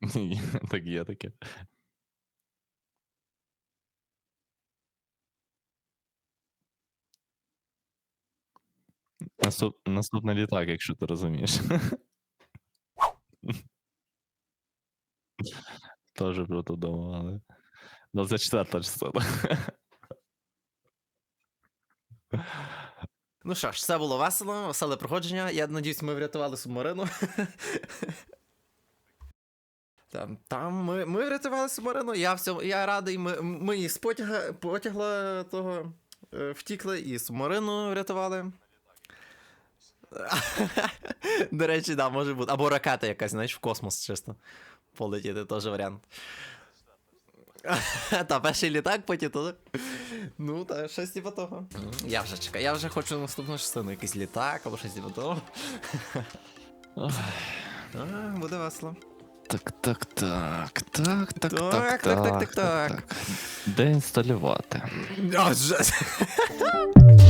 Ні, Так є таке. Наступ... Наступний літак, якщо ти розумієш. Тоже круто думав, але. 24 число. Ну що ж, все було весело, веселе проходження. Я надіюсь, ми врятували субмарину. Там, там ми, ми врятували субмарину, я, всьому, я радий, ми, ми і з потяга, потягла того е, втікли, і субмарину врятували. До речі, да, може бути. Або ракета якась, знаєш, в космос чисто. Полетіти теж варіант. Та перший літак потім туди. Ну, та щось типу того. Я вже чекаю, я вже хочу наступну частину, якийсь літак або щось типу того. Буде весело. Так, так, так, так, так, Так, так, так, так, так. Де інсталювати? А, жесть.